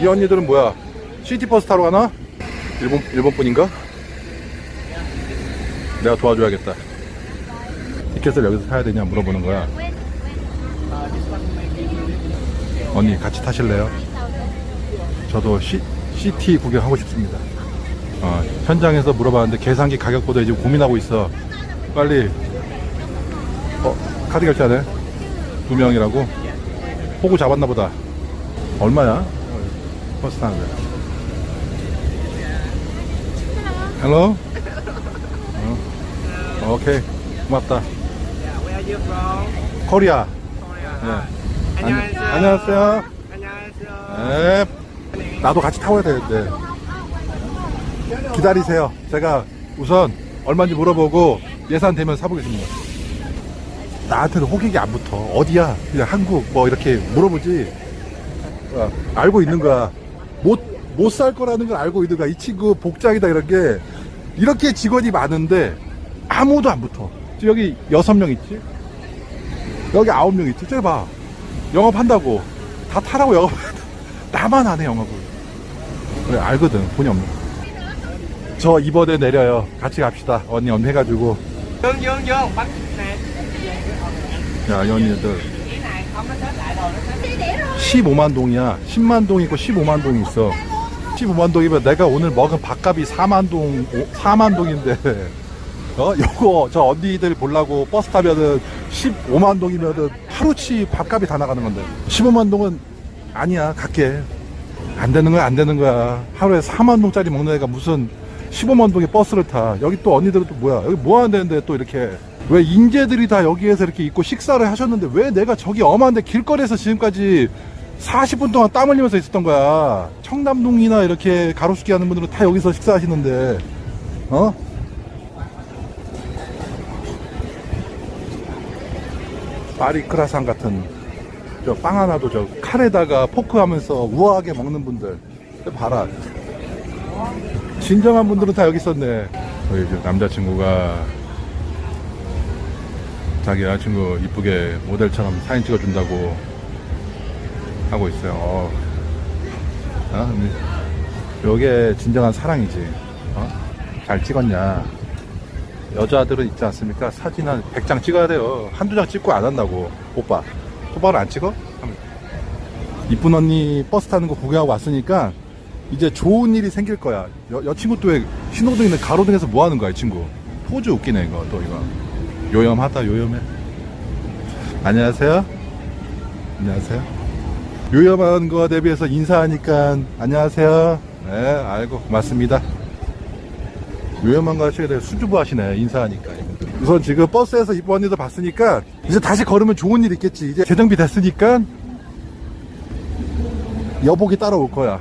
이 언니들은 뭐야? 시티버스 타러 가나? 일본, 일본 분인가? 내가 도와줘야겠다. 티켓을 여기서 사야 되냐 물어보는 거야. 언니 같이 타실래요? 저도 시, CT 구경하고 싶습니다. 어, 현장에서 물어봤는데 계산기 가격보다 지금 고민하고 있어. 빨리. 어, 카드 결제하네. 두 명이라고? 호구 잡았나 보다. 얼마야? 거야. 헬로? 어. 오케이. 고맙다. 코리아. 네. 안녕하세요. 안녕하세요. 네. 나도 같이 타고야 되는데. 기다리세요. 제가 우선 얼마인지 물어보고 예산 되면 사보겠습니다. 나한테는 호객이 안 붙어. 어디야? 그냥 한국 뭐 이렇게 물어보지. 어, 알고 있는 거야. 못, 못 살 거라는 걸 알고 있는 거야. 이 친구 복장이다 이런 게. 이렇게 직원이 많은데 아무도 안 붙어. 지금 여기 여섯 명 있지? 여기 아홉 명 있지? 저기 봐. 영업한다고. 다 타라고 영업. 나만 안 해, 영업을. 그래, 알거든. 돈이 없는 거. 저 이번에 내려요. 같이 갑시다. 언니, 언니 해가지고. Dương Dương bánh nè. 야, 이 언니들. 15만 동이야. 10만 동 있고 15만 동이 있어. 15만 동이면 내가 오늘 먹은 밥값이 4만 동, 4만 동인데. 어, 요거, 저 언니들 보려고 버스 타면은 15만 동이면은 하루치 밥값이 다 나가는 건데. 15만 동은 아니야, 갈게. 안 되는 거야, 안 되는 거야. 하루에 4만 동짜리 먹는 애가 무슨 15만 동의 버스를 타. 여기 또 언니들은 또 뭐야. 여기 뭐 하는데 또 이렇게. 왜 인재들이 다 여기에서 이렇게 있고 식사를 하셨는데 왜 내가 저기 엄한데 길거리에서 지금까지 40분 동안 땀 흘리면서 있었던 거야. 청담동이나 이렇게 가로수기 하는 분들은 다 여기서 식사하시는데, 어? 마리크라상 같은 저 빵 하나도 저 칼에다가 포크 하면서 우아하게 먹는 분들. 봐라. 진정한 분들은 다 여기 있었네. 저희 저 남자친구가 자기 여자친구 이쁘게 모델처럼 사진 찍어준다고 하고 있어요. 어. 어? 요게 진정한 사랑이지. 어? 잘 찍었냐. 여자들은 있지 않습니까? 사진 한 100장 찍어야 돼요. 한두 장 찍고 안 한다고. 오빠. 오빠를 안 찍어? 이쁜 언니 버스 타는 거 구경하고 왔으니까 이제 좋은 일이 생길 거야. 여, 여친구 또 왜 신호등 있는 가로등에서 뭐 하는 거야, 이 친구. 포즈 웃기네, 이거, 또 이거. 요염하다, 요염해. 안녕하세요. 안녕하세요. 요염한 거에 대비해서 인사하니까, 안녕하세요. 네, 알고, 고맙습니다. 요염한 거 하시게 되게 수줍어 하시네, 인사하니까. 우선 지금 버스에서 이쁜 언니도 봤으니까, 이제 다시 걸으면 좋은 일 있겠지. 이제 재정비 됐으니까, 여복이 따라올 거야.